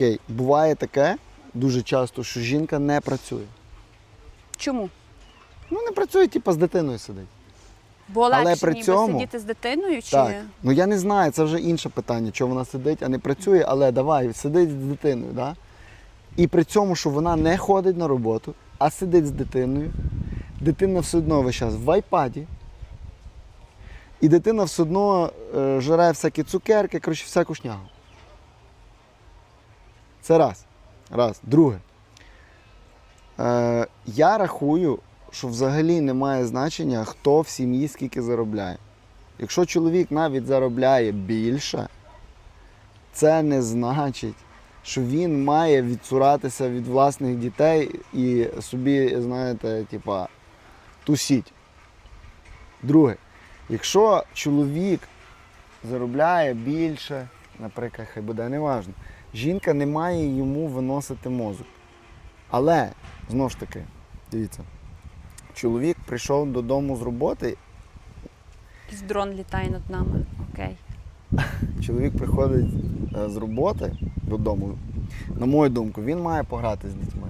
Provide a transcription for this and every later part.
Окей, буває таке дуже часто, що жінка не працює. Чому? Ну, не працює, типу, з дитиною сидить. Бо Але легше при ніби цьому- сидіти з дитиною чи Так. Ну я не знаю, це вже інше питання, чого вона сидить, а не працює, але давай, сидить з дитиною, да? І при цьому, що вона не ходить на роботу, а сидить з дитиною, дитина все одно весь час в айпаді. І дитина все одно е, жре всякі цукерки, коротше, всяку шнягу. Це раз. Раз. Друге. Е, я рахую, що взагалі не має значення, хто в сім'ї скільки заробляє. Якщо чоловік навіть заробляє більше, це не значить, що він має відсуратися від власних дітей і собі, знаєте, типа, тусіть. Друге, якщо чоловік заробляє більше, наприклад, хай буде неважно, жінка не має йому виносити мозок. Але, знову ж таки, дивіться, чоловік прийшов додому з роботи якийсь дрон літає над нами? Окей. чоловік приходить е, з роботи додому, на мою думку, він має пограти з дітьми.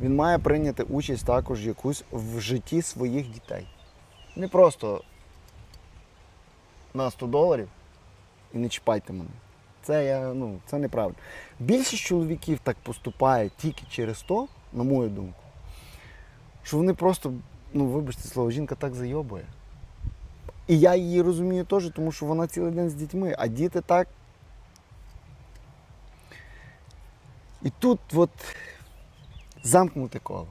Він має прийняти участь також якусь в житті своїх дітей. Не просто на 100 доларів і не чіпайте мене. Це, я, ну, це неправильно. Більшість чоловіків так поступає тільки через то, на мою думку, що вони просто, ну вибачте слово, жінка так зайобує. І я її розумію теж, тому що вона цілий день з дітьми, а діти так. І тут от замкнуте коло.